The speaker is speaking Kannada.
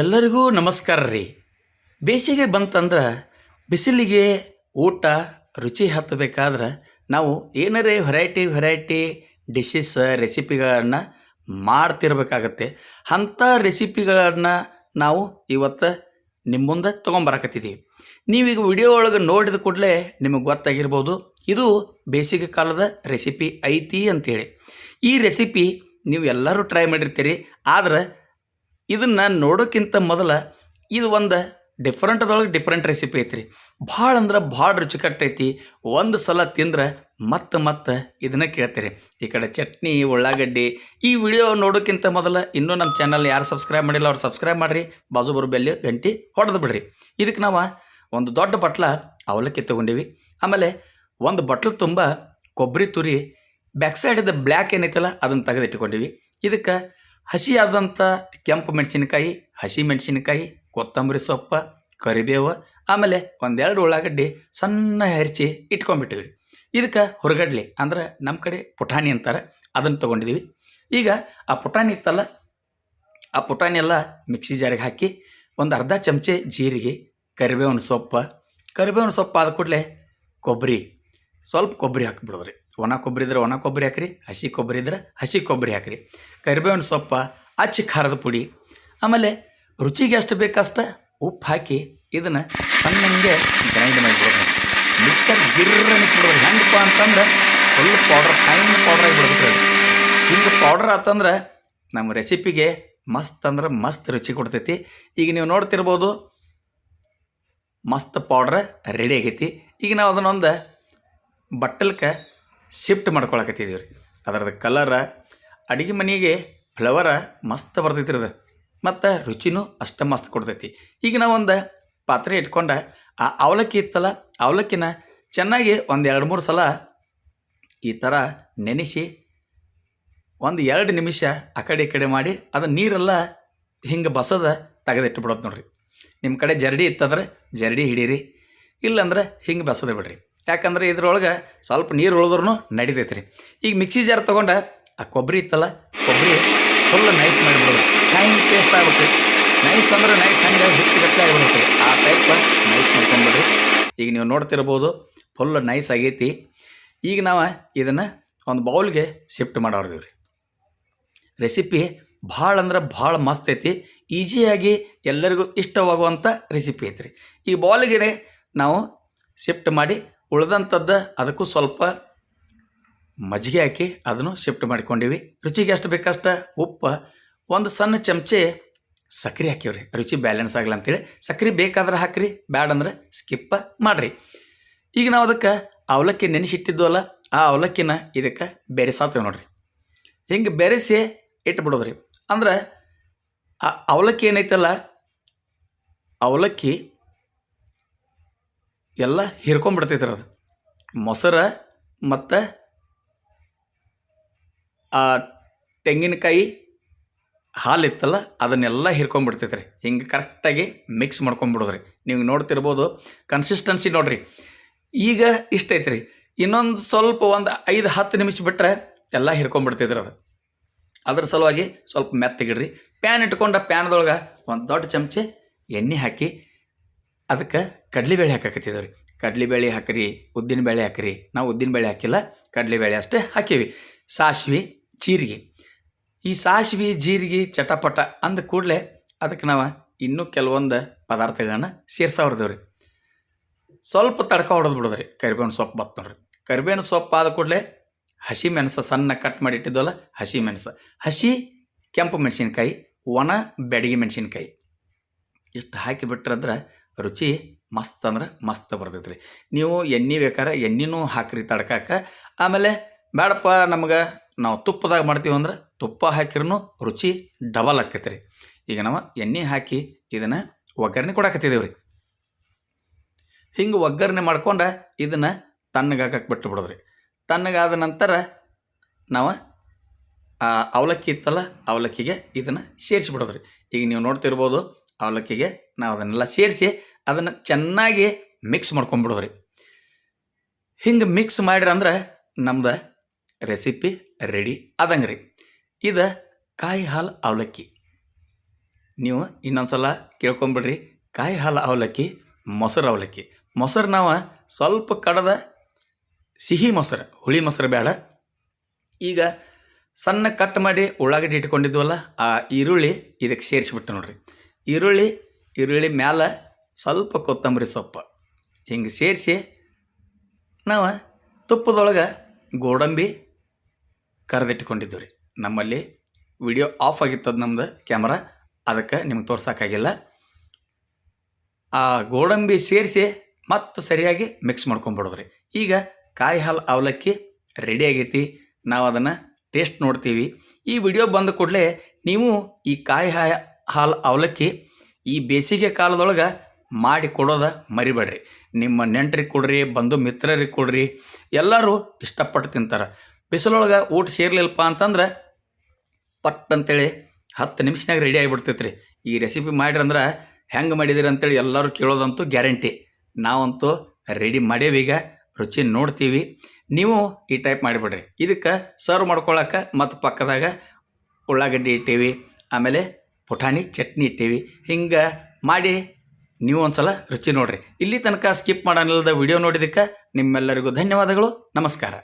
ಎಲ್ಲರಿಗೂ ನಮಸ್ಕಾರ ರೀ. ಬೇಸಿಗೆ ಬಂತಂದ್ರೆ ಬಿಸಿಲಿಗೆ ಊಟ, ರುಚಿ ಹತ್ತಬೇಕಾದ್ರೆ ನಾವು ಏನಾರೇ ವೆರೈಟಿ ವೆರೈಟಿ ಡಿಶಸ್ ರೆಸಿಪಿಗಳನ್ನು ಮಾಡ್ತಿರ್ಬೇಕಾಗತ್ತೆ. ಅಂಥ ರೆಸಿಪಿಗಳನ್ನು ನಾವು ಇವತ್ತು ನಿಮ್ಮ ಮುಂದೆ ತೊಗೊಂಬರಕತ್ತಿದ್ದೀವಿ ನೀವೀಗ ವಿಡಿಯೋ ಒಳಗೆ ನೋಡಿದ ಕೂಡಲೇ ನಿಮಗೆ ಗೊತ್ತಾಗಿರ್ಬೋದು, ಇದು ಬೇಸಿಗೆ ಕಾಲದ ರೆಸಿಪಿ ಐತಿ ಅಂತೇಳಿ. ಈ ರೆಸಿಪಿ ನೀವು ಎಲ್ಲರೂ ಟ್ರೈ ಮಾಡಿರ್ತೀರಿ, ಆದ್ರೆ ಇದನ್ನು ನೋಡೋಕ್ಕಿಂತ ಮೊದಲ ಇದು ಒಂದು ಡಿಫ್ರೆಂಟ್ದೊಳಗೆ ಡಿಫ್ರೆಂಟ್ ರೆಸಿಪಿ ಐತ್ರಿ. ಭಾಳ ಅಂದ್ರೆ ಭಾಳ ರುಚಿಕಟ್ಟೈತಿ. ಒಂದು ಸಲ ತಿಂದ್ರೆ ಮತ್ತೆ ಮತ್ತೆ ಇದನ್ನ ಕೇಳ್ತೀರಿ. ಈ ಕಡೆ ಚಟ್ನಿ, ಉಳ್ಳಾಗಡ್ಡಿ, ಈ ವಿಡಿಯೋ ನೋಡೋಕ್ಕಿಂತ ಮೊದಲು ಇನ್ನೂ ನಮ್ಮ ಚಾನಲ್ ಯಾರು ಸಬ್ಸ್ಕ್ರೈಬ್ ಮಾಡಿಲ್ಲ ಅವ್ರು ಸಬ್ಸ್ಕ್ರೈಬ್ ಮಾಡಿರಿ. ಬಾಜು ಬರೋ ಬೆಲ್ಲಿ ಗಂಟಿ ಹೊಡೆದು ಬಿಡ್ರಿ. ಇದಕ್ಕೆ ನಾವು ಒಂದು ದೊಡ್ಡ ಬಟ್ಲ ಅವಲಕ್ಕಿ ತೊಗೊಂಡಿವಿ. ಆಮೇಲೆ ಒಂದು ಬಟ್ಲು ತುಂಬ ಕೊಬ್ಬರಿ ತುರಿ ಬ್ಯಾಕ್ ಸೈಡಿದ ಬ್ಲ್ಯಾಕ್ ಏನೈತಲ್ಲ ಅದನ್ನು ತೆಗೆದಿಟ್ಕೊಂಡಿವಿ. ಇದಕ್ಕೆ ಹಸಿಯಾದಂಥ ಕೆಂಪು ಮೆಣಸಿನಕಾಯಿ, ಹಸಿ ಮೆಣಸಿನಕಾಯಿ, ಕೊತ್ತಂಬರಿ ಸೊಪ್ಪು, ಕರಿಬೇವು, ಆಮೇಲೆ ಒಂದೆರಡು ಉಳ್ಳಾಗಡ್ಡಿ ಸಣ್ಣ ಹೆರ್ಚಿ ಇಟ್ಕೊಂಡ್ಬಿಟ್ಟಿವಿ ಇದಕ್ಕೆ ಹೊರಗಡ್ಲಿ ಅಂದ್ರೆ ನಮ್ಮ ಕಡೆ ಪುಟಾಣಿ ಅಂತಾರೆ, ಅದನ್ನು ತೊಗೊಂಡಿದ್ದೀವಿ ಈಗ ಆ ಪುಟಾಣಿ ಇತ್ತಲ್ಲ, ಆ ಪುಟಾಣಿ ಎಲ್ಲ ಮಿಕ್ಸಿ ಜಾರಿಗೆ ಹಾಕಿ ಒಂದು ಅರ್ಧ ಚಮಚೆ ಜೀರಿಗೆ, ಕರಿಬೇವಿನ ಸೊಪ್ಪು. ಕರಿಬೇವಿನ ಸೊಪ್ಪು ಆದ ಕೂಡಲೇ ಕೊಬ್ಬರಿ, ಸ್ವಲ್ಪ ಕೊಬ್ಬರಿ ಹಾಕಿಬಿಡೋರಿ ಒಣ ಕೊಬ್ಬರಿ ಇದ್ರೆ ಒಣ ಕೊಬ್ಬರಿ ಹಾಕ್ರಿ, ಹಸಿ ಕೊಬ್ಬರಿ ಇದ್ರೆ ಹಸಿ ಕೊಬ್ಬರಿ ಹಾಕ್ರಿ. ಕರಿಬೇವಿನ ಸೊಪ್ಪು, ಅಚ್ಚ ಖಾರದ ಪುಡಿ, ಆಮೇಲೆ ರುಚಿಗೆ ಎಷ್ಟು ಬೇಕಷ್ಟ ಉಪ್ಪು ಹಾಕಿ ಇದನ್ನು ಸಣ್ಣಂಗೆ ಗ್ರೈಂಡ್ ಮಾಡಿಬಿಡೋದು ಮಿಕ್ಸರ್ ಗಿರ್ರ ಅನಿಸ್ಬಿಡೋದು ಹೆಂಗಪ್ಪ ಅಂತಂದ್ರೆ ಫುಲ್ ಪೌಡ್ರ್ ಫೈನ್ ಪೌಡ್ರ್ ಆಗಿಬಿಡ್ಬೇಕು ಹಿಂಗೆ ಪೌಡ್ರ್ ಆತಂದ್ರೆ ನಮ್ಮ ರೆಸಿಪಿಗೆ ಮಸ್ತ್ ಅಂದ್ರೆ ಮಸ್ತ್ ರುಚಿ ಕೊಡ್ತೈತಿ. ಈಗ ನೀವು ನೋಡ್ತಿರ್ಬೋದು ಮಸ್ತ್ ಪೌಡ್ರ್ ರೆಡಿ ಆಗೈತಿ. ಈಗ ನಾವು ಅದನ್ನೊಂದು ಬಟ್ಟಲ್ಕ ಶಿಫ್ಟ್ ಮಾಡ್ಕೊಳಕತ್ತಿದ್ದೀವಿ ರೀ ಅದರದ್ದು ಕಲರ ಅಡುಗೆ ಮನೆಗೆ ಫ್ಲವರ ಮಸ್ತ್ ಬರ್ತೈತಿ ರೀ ಅದು. ಮತ್ತು ರುಚಿನೂ ಅಷ್ಟು ಮಸ್ತ್ ಕೊಡ್ತೈತಿ. ಈಗ ನಾವು ಒಂದು ಪಾತ್ರೆ ಇಟ್ಕೊಂಡ, ಆ ಅವಲಕ್ಕಿ ಇತ್ತಲ್ಲ, ಅವಲಕ್ಕಿನ ಚೆನ್ನಾಗಿ ಒಂದು ಎರಡು ಮೂರು ಸಲ ಈ ಥರ ನೆನೆಸಿ ಒಂದು ಎರಡು ನಿಮಿಷ ಆ ಕಡೆ ಈ ಕಡೆ ಮಾಡಿ, ಅದು ನೀರೆಲ್ಲ ಹಿಂಗೆ ಬಸದ ತೆಗೆದಿಟ್ಬಿಡೋದು ನೋಡ್ರಿ. ನಿಮ್ಮ ಕಡೆ ಜರಡಿ ಇತ್ತಂದ್ರೆ ಜರಡಿ ಹಿಡೀರಿ, ಇಲ್ಲಂದ್ರೆ ಹಿಂಗೆ ಬಸದ ಬಿಡ್ರಿ ಯಾಕಂದ್ರೆ ಇದ್ರೊಳಗೆ ಸ್ವಲ್ಪ ನೀರು ಉಳಿದ್ರೂ ನಡಿತೈತೆ ರೀ ಈಗ ಮಿಕ್ಸಿ ಜಾರ್ ತೊಗೊಂಡು ಆ ಕೊಬ್ಬರಿ ಇತ್ತಲ್ಲ, ಕೊಬ್ಬರಿ ಫುಲ್ ನೈಸ್ ಮಾಡಿಬಿಡೋದು. ಟೈಮ್ ಟೇಸ್ಟ್ ಆಗುತ್ತೆ ನೈಸ್ ಅಂದ್ರೆ ನೈಸ್ ಹಂಗೆ ಹಿಟ್ಟು ಆಗಿಬಿಡುತ್ತೆ. ಆ ಟೈಪ್ ನೈಸ್ ಮಾಡ್ಕೊಂಬಿಡ್ರಿ. ಈಗ ನೀವು ನೋಡ್ತಿರ್ಬೋದು ಫುಲ್ ನೈಸ್ ಆಗೈತಿ. ಈಗ ನಾವು ಇದನ್ನು ಒಂದು ಬೌಲ್ಗೆ ಶಿಫ್ಟ್ ಮಾಡೋರ್ದೀವಿ ರೀ ರೆಸಿಪಿ ಭಾಳ ಅಂದ್ರೆ ಭಾಳ ಮಸ್ತ್ ಐತಿ. ಈಸಿಯಾಗಿ ಎಲ್ಲರಿಗೂ ಇಷ್ಟವಾಗುವಂಥ ರೆಸಿಪಿ ಐತ್ರಿ. ಈ ಬೌಲ್ಗೆ ನಾವು ಶಿಫ್ಟ್ ಮಾಡಿ ಉಳ್ದಂಥದ್ದು ಅದಕ್ಕೂ ಸ್ವಲ್ಪ ಮಜ್ಜಿಗೆ ಹಾಕಿ ಅದನ್ನು ಶಿಫ್ಟ್ ಮಾಡ್ಕೊಂಡಿವಿ. ರುಚಿಗೆ ಎಷ್ಟು ಬೇಕಷ್ಟು ಉಪ್ಪು, ಒಂದು ಸಣ್ಣ ಚಮಚೆ ಸಕ್ರೆ ಹಾಕಿವ್ರಿ. ರುಚಿ ಬ್ಯಾಲೆನ್ಸ್ ಆಗಲ್ಲ ಅಂತೇಳಿ. ಸಕ್ರೆ ಬೇಕಾದ್ರೆ ಹಾಕ್ರಿ, ಬ್ಯಾಡ ಅಂದ್ರೆ ಸ್ಕಿಪ್ಪ ಮಾಡಿರಿ. ಈಗ ನಾವು ಅದಕ್ಕೆ ಅವಲಕ್ಕಿ ನೆನೆಸಿಟ್ಟಿದ್ವಲ್ಲ, ಆ ಅವಲಕ್ಕಿನ ಇದಕ್ಕೆ ಬೆರೆಸಾತೇವೆ ನೋಡ್ರಿ. ಹಿಂಗೆ ಬೆರೆಸಿ ಇಟ್ಬಿಡೋದ್ರಿ. ಅಂದ್ರೆ ಆ ಅವಲಕ್ಕಿ ಏನೈತಲ್ಲ, ಅವಲಕ್ಕಿ ಎಲ್ಲ ಹಿರ್ಕೊಂಡ್ಬಿಡ್ತೈತೆ ಅದು ಮೊಸರ ಮತ್ತು ಆ ತೆಂಗಿನಕಾಯಿ ಹಾಲಿತ್ತಲ್ಲ, ಅದನ್ನೆಲ್ಲ ಹಿರ್ಕೊಂಡ್ಬಿಡ್ತೈತೆ ರೀ. ಹಿಂಗೆ ಕರೆಕ್ಟಾಗಿ ಮಿಕ್ಸ್ ಮಾಡ್ಕೊಂಬಿಡೋದ್ರಿ. ನೀವು ನೋಡ್ತಿರ್ಬೋದು ಕನ್ಸಿಸ್ಟೆನ್ಸಿ ನೋಡಿರಿ. ಈಗ ಇಷ್ಟ ಐತ್ರಿ ಇನ್ನೊಂದು ಸ್ವಲ್ಪ ಒಂದು ಐದು, ಹತ್ತು ನಿಮಿಷ ಬಿಟ್ಟರೆ ಎಲ್ಲ ಹಿರ್ಕೊಂಬಿಡ್ತೈತ್ರಿ ಅದು ಅದ್ರ ಸಲುವಾಗಿ ಸ್ವಲ್ಪ ಮೆತ್ತಗಿಡ್ರಿ. ಪ್ಯಾನ್ ಇಟ್ಕೊಂಡ ಪ್ಯಾನ್ದೊಳಗೆ ಒಂದು ದೊಡ್ಡ ಚಮಚೆ ಎಣ್ಣೆ ಹಾಕಿ ಅದಕ್ಕೆ ಕಡ್ಲಿಬೇಳೆ ಹಾಕಾಕತ್ತಿದ್ದೇವೆ ರೀ ಕಡ್ಲಿಬೇಳೆ ಹಾಕಿರಿ ಉದ್ದಿನಬೇಳೆ ಹಾಕಿರಿ. ನಾವು ಉದ್ದಿನಬೇಳೆ ಹಾಕಿಲ್ಲ ಕಡ್ಲಿಬೇಳೆ ಅಷ್ಟೇ ಹಾಕೀವಿ. ಸಾಸಿವೆ, ಜೀರಿಗೆ. ಈ ಸಾಸಿವೆ, ಜೀರಿಗೆ, ಚಟಪಟ ಅಂದ ಕೂಡಲೇ ಅದಕ್ಕೆ ನಾವು ಇನ್ನೂ ಕೆಲವೊಂದು ಪದಾರ್ಥಗಳನ್ನ ಸೇರ್ಸಾವ್ರದೇವ್ ರೀ ಸ್ವಲ್ಪ ತಡ್ಕ ಹೊಡೆದು ಬಿಡೋದ್ರಿ. ಕರಿಬೇವಿನ ಸೊಪ್ಪು ಬತ್ತು ನೋಡ್ರಿ. ಕರಿಬೇವಿನ ಸೊಪ್ಪು ಆದ ಕೂಡಲೇ ಹಸಿ ಮೆಣಸು ಸಣ್ಣ ಕಟ್ ಮಾಡಿ ಇಟ್ಟಿದ್ವಲ್ಲ ಹಸಿ ಮೆಣಸು. ಹಸಿ ಕೆಂಪು ಮೆಣಸಿನ್ಕಾಯಿ, ಒಣ ಬೆಡಗಿ ಮೆಣಸಿನ್ಕಾಯಿ. ಇಷ್ಟು ಹಾಕಿ ಬಿಟ್ರಂದ್ರೆ ರುಚಿ ಮಸ್ತ್ ಅಂದ್ರೆ ಮಸ್ತ್ ಬರ್ತೈತೆ ರೀ ನೀವು ಎಣ್ಣೆ ಬೇಕಾದ್ರೆ ಎಣ್ಣೆನೂ ಹಾಕ್ರಿ ತಡ್ಕಾಕ. ಆಮೇಲೆ ಬೇಡಪ್ಪ ನಮ್ಗೆ ನಾವು ತುಪ್ಪದಾಗ ಮಾಡ್ತೀವಿ ಅಂದ್ರೆ ತುಪ್ಪ ಹಾಕಿರೂ ರುಚಿ ಡಬಲ್ ಆಕೈತೆ ರೀ ಈಗ ನಾವು ಎಣ್ಣೆ ಹಾಕಿ ಇದನ್ನು ಒಗ್ಗರಣೆ ಕೊಡಾಕತ್ತಿದ್ದೇವೆ ರೀ ಹಿಂಗೆ ಒಗ್ಗರಣೆ ಮಾಡ್ಕೊಂಡು ಇದನ್ನು ತಣ್ಣಗಾಕಕ್ಕೆ ಬಿಟ್ಟು ಬಿಡೋದ್ರಿ ತಣ್ಣಗಾದ ನಂತರ ನಾವು ಅವಲಕ್ಕಿ ಇತ್ತಲ್ಲ ಅವಲಕ್ಕಿಗೆ ಇದನ್ನು ಸೇರಿಸಿಬಿಡೋದ್ರಿ ಈಗ ನೀವು ನೋಡ್ತಿರ್ಬೋದು ಅವಲಕ್ಕಿಗೆ ನಾವು ಅದನ್ನೆಲ್ಲ ಸೇರಿಸಿ ಅದನ್ನು ಚೆನ್ನಾಗಿ ಮಿಕ್ಸ್ ಮಾಡ್ಕೊಂಬಿಡೋದ್ರಿ ಹಿಂಗೆ ಮಿಕ್ಸ್ ಅಂದ್ರೆ ನಮ್ದು ರೆಸಿಪಿ ರೆಡಿ ಆದಂಗೆ ರೀ ಇದು ಕಾಯಿ ಹಾಲು ಅವಲಕ್ಕಿ. ನೀವು ಇನ್ನೊಂದು ಸಲ ಕೇಳ್ಕೊಂಬಿಡ್ರಿ. ಕಾಯಿ ಹಾಲು ಅವಲಕ್ಕಿ, ಮೊಸರು ಅವಲಕ್ಕಿ. ಮೊಸರು ನಾವು ಸ್ವಲ್ಪ ಕಡದ ಸಿಹಿ ಮೊಸರು, ಹುಳಿ ಮೊಸರು ಬೇಡ ಈಗ ಸಣ್ಣ ಕಟ್ ಮಾಡಿ ಉಳ್ಳಾಗಡ್ಡಿ ಇಟ್ಕೊಂಡಿದ್ವಲ್ಲ, ಆ ಈರುಳ್ಳಿ ಇದಕ್ಕೆ ಸೇರಿಸ್ಬಿಟ್ಟು ನೋಡ್ರಿ. ಈರುಳ್ಳಿ ಈರುಳ್ಳಿ ಮ್ಯಾಲೆ ಸ್ವಲ್ಪ ಕೊತ್ತಂಬರಿ ಸೊಪ್ಪು. ಹಿಂಗೆ ಸೇರಿಸಿ ನಾವು ತುಪ್ಪದೊಳಗೆ ಗೋಡಂಬಿ ಕರೆದಿಟ್ಕೊಂಡಿದ್ದೀವಿ ರೀ ನಮ್ಮಲ್ಲಿ ವಿಡಿಯೋ ಆಫ್ ಆಗಿತ್ತದ ನಮ್ದು ಕ್ಯಾಮ್ರಾ, ಅದಕ್ಕೆ ನಿಮ್ಗೆ ತೋರ್ಸೋಕ್ಕಾಗಿಲ್ಲ ಆ ಗೋಡಂಬಿ ಸೇರಿಸಿ ಮತ್ತೆ ಸರಿಯಾಗಿ ಮಿಕ್ಸ್ ಮಾಡ್ಕೊಂಬಿಡೋದ್ರಿ. ಈಗ ಕಾಯಿ ಹಾಲು ಅವಲಕ್ಕಿ ರೆಡಿ ಆಗೈತಿ. ನಾವು ಅದನ್ನು ಟೇಸ್ಟ್ ನೋಡ್ತೀವಿ. ಈ ವಿಡಿಯೋ ಬಂದ ಕೂಡಲೇ ನೀವು ಈ ಕಾಯಿ ಹಾ ಹಾಲು ಅವಲಕ್ಕಿ ಈ ಬೇಸಿಗೆ ಕಾಲದೊಳಗೆ ಮಾಡಿ ಕೊಡೋದು ಮರಿಬೇಡ್ರಿ. ನಿಮ್ಮ ನೆಂಟ್ರಿಗೆ ಕೊಡ್ರಿ, ಬಂಧು ಮಿತ್ರರಿಗೆ ಕೊಡ್ರಿ, ಎಲ್ಲರೂ ಇಷ್ಟಪಟ್ಟು ತಿಂತಾರೆ. ಬಿಸಿಲೊಳಗೆ ಊಟ ಸೇರ್ಲಿಲ್ಲಪ್ಪ ಅಂತಂದ್ರೆ ಪಟ್ ಅಂತೇಳಿ ಹತ್ತು ನಿಮಿಷನಾಗ ರೆಡಿ ಆಗಿಬಿಡ್ತೈತೆ ರೀ ಈ ರೆಸಿಪಿ ಮಾಡಿರಂದ್ರೆ ಹೆಂಗೆ ಮಾಡಿದಿರಿ ಅಂತೇಳಿ ಎಲ್ಲರೂ ಕೇಳೋದಂತೂ ಗ್ಯಾರಂಟಿ ನಾವಂತೂ ರೆಡಿ ಮಾಡೇವೀಗ ರುಚಿ ನೋಡ್ತೀವಿ. ನೀವು ಈ ಟೈಪ್ ಮಾಡಿಬಿಡ್ರಿ. ಇದಕ್ಕೆ ಸರ್ವ್ ಮಾಡ್ಕೊಳಕ್ಕೆ ಮತ್ತು ಪಕ್ಕದಾಗ ಉಳ್ಳಾಗಡ್ಡಿ ಇಟ್ಟೀವಿ. ಆಮೇಲೆ ಪುಟಾಣಿ, ಚಟ್ನಿ ಇಟ್ಟೀವಿ ಹಿಂಗೆ ಮಾಡಿ ನೀವು ಒಂದು ಸಲ ರುಚಿ ನೋಡ್ರಿ. ಇಲ್ಲಿ ತನಕ ಸ್ಕಿಪ್ ಮಾಡೋನಿಲ್ಲದ ವಿಡಿಯೋ ನೋಡಿದ್ದಕ್ಕೆ ನಿಮ್ಮೆಲ್ಲರಿಗೂ ಧನ್ಯವಾದಗಳು. ನಮಸ್ಕಾರ.